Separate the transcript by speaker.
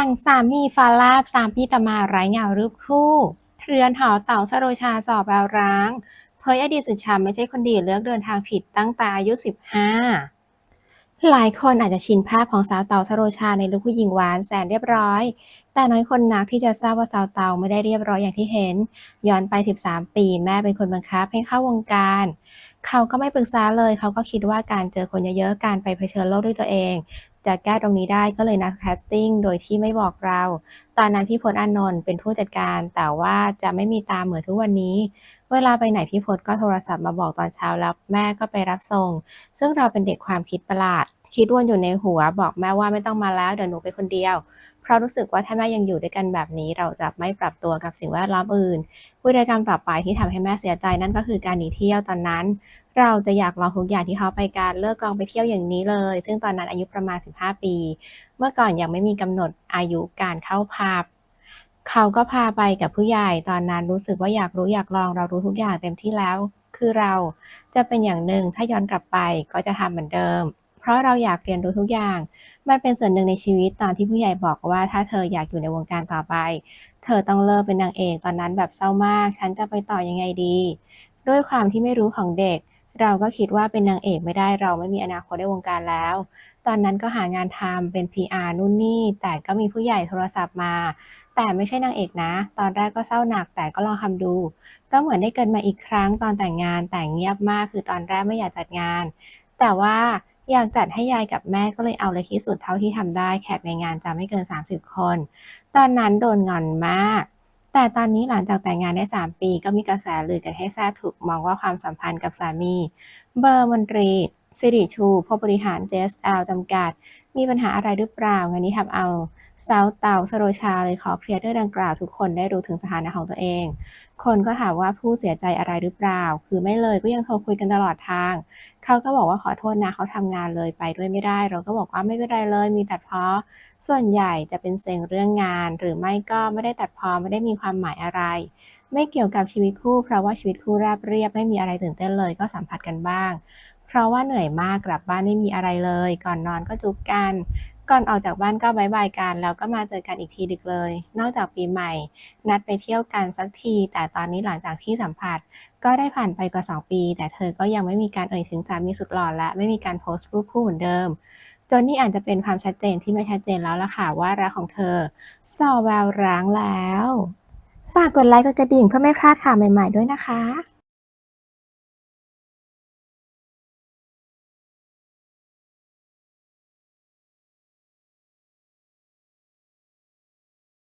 Speaker 1: ังสามีฟาลาบสามปีต่อมาไร้เงารูปคู่ เรือนหอเต่าสโรชาสอบแววร้าง เผยอดีตสุดช้ำไม่ใช่คนดีเลือกเดินทางผิดตั้งแต่อายุ 15 หลายคนอาจจะชินภาพของสาวเต่าสโรชาในลุคผู้หญิงหวานแสนเรียบร้อย แต่น้อยคนนักที่จะทราบว่าสาวเต่าไม่ได้เรียบร้อยอย่างที่เห็น ย้อนไป 13 ปีแม่เป็นคนบังคับให้เข้าวงการเขาก็ไม่ปรึกษาเลย เขาก็คิดว่าการเจอคนเยอะๆ การไปเผชิญโลกด้วยตัวเอง จะแก้ตรงนี้ได้ก็เลยนัดแคสติ้งโดยที่ไม่บอกเรา ตอนนั้นพี่พลอานนท์เป็นผู้จัดการ แต่ว่าจะไม่มีตามเหมือนทุกวันนี้ เวลาไปไหนพี่พลก็โทรศัพท์มาบอกตอนเช้าแล้วแม่ก็ไปรับส่ง ซึ่งเราเป็นเด็กความคิดประหลาด คิดวนอยู่ในหัวบอกแม่ว่าไม่ต้องมาแล้วเดี๋ยวหนูไปคนเดียว ราะรู้สึกว่าถ้าแม่ยังอยู่ด้วยกันแบบนี้ เราจะไม่ปรับตัวกับสิ่งแวดล้อมอื่นวิธีกรรมต่อไปที่ทำให้แม่เสียใจนั่นก็คือการหนีเที่ยวตอนนั้น เราจะอยากลองทุกอย่างที่เขาไปการเลิกกองไปเที่ยวอย่างนี้เลย ซึ่งตอนนั้นอายุประมาณ 15 ปี เมื่อก่อนยังไม่มีกำหนดอายุการเข้าผับเขาก็พาไปกับผู้ใหญ่ตอนนั้นรู้สึกว่าอยากรู้อยากลองเรารู้ทุกอย่างเต็มที่แล้ว คือเราจะเป็นอย่างหนึ่งถ้าย้อนกลับไปก็จะทำเหมือนเดิม เพราะเราอยากเรียนรู้ทุกอย่าง มันเป็นส่วนหนึ่งในชีวิตตอนที่ผู้ใหญ่บอกว่าถ้าเธออยากอยู่ในวงการต่อไป เธอต้องเลิกเป็นนางเอกตอนนั้นแบบเศร้ามาก ฉันจะไปต่อยังไงดี ด้วยความที่ไม่รู้ของเด็ก เราก็คิดว่าเป็นนางเอกไม่ได้เราไม่มีอนาคตในวงการแล้ว ตอนนั้นก็หางานทำเป็น PR นู่นนี่ แต่ก็มีผู้ใหญ่โทรศัพท์มา แต่ไม่ใช่นางเอกนะ ตอนแรกก็เศร้าหนักแต่ก็ลองทำดูก็เหมือนได้เกิดมาอีกครั้งตอนแต่งงานแต่งเงียบมากคือตอนแรกไม่อยากจัดงาน แต่ว่า อยากจัดให้ยายกับแม่ก็เลยเอาเลยที่สุดเท่าที่ทำได้แขกในงานจะไม่เกิน 30 คน ตอนนั้นโดนงอนมาก แต่ตอนนี้หลังจากแต่งงานได้ 3 ปีก็มีกระแสลือกันให้แซ่ถูกมองว่าความสัมพันธ์กับสามี เบอร์มนตรีสิริชูผู้บริหาร JSL จำกัด มีปัญหาอะไรหรือเปล่างานนี้ทำเอา สาวเต่าสโรชาเลยขอเคลียร์เรื่องดังกล่าวทุกคนได้รู้ถึงสถานะของตัวเอง คนก็ถามว่าผู้เสียใจอะไรหรือเปล่า คือไม่เลยก็ยังโทรคุยกันตลอดทาง เขาก็บอกว่าขอโทษนะเขาทำงานเลยไปด้วยไม่ได้ เราก็บอกว่าไม่เป็นไรเลยมีตัดเพ้อส่วนใหญ่จะเป็นเซ็งเรื่องงาน หรือไม่ก็ไม่ได้ตัดเพอไม่ได้มีความหมายอะไร ไม่เกี่ยวกับชีวิตคู่ เพราะว่าชีวิตคู่ราบเรียบไม่มีอะไรตื่นเต้นเลยก็สัมผัสกันบ้าง เพราะว่าเหนื่อยมากกลับบ้านไม่มีอะไรเลย ก่อนนอนก็จุบกัน ก่อนออกจากบ้านก็บายบายกัน แล้วก็มาเจอกันอีกทีดึกเลย นอกจากปีใหม่ นัดไปเที่ยวกันสักที แต่ตอนนี้หลังจากที่สัมผัส ก็ได้ผ่านไปกว่า 2 ปี แต่เธอก็ยังไม่มีการเอ่ยถึงสามีสุดหล่อและไม่มีการโพสต์รูปคู่เหมือนเดิม จนนี่อาจจะเป็นความชัดเจนที่ไม่ชัดเจนแล้วล่ะค่ะว่ารักของเธอสอแววร้างแล้ว ฝากกดไลค์กดกระดิ่งเพื่อไม่พลาดข่าวใหม่ ๆด้วยนะคะ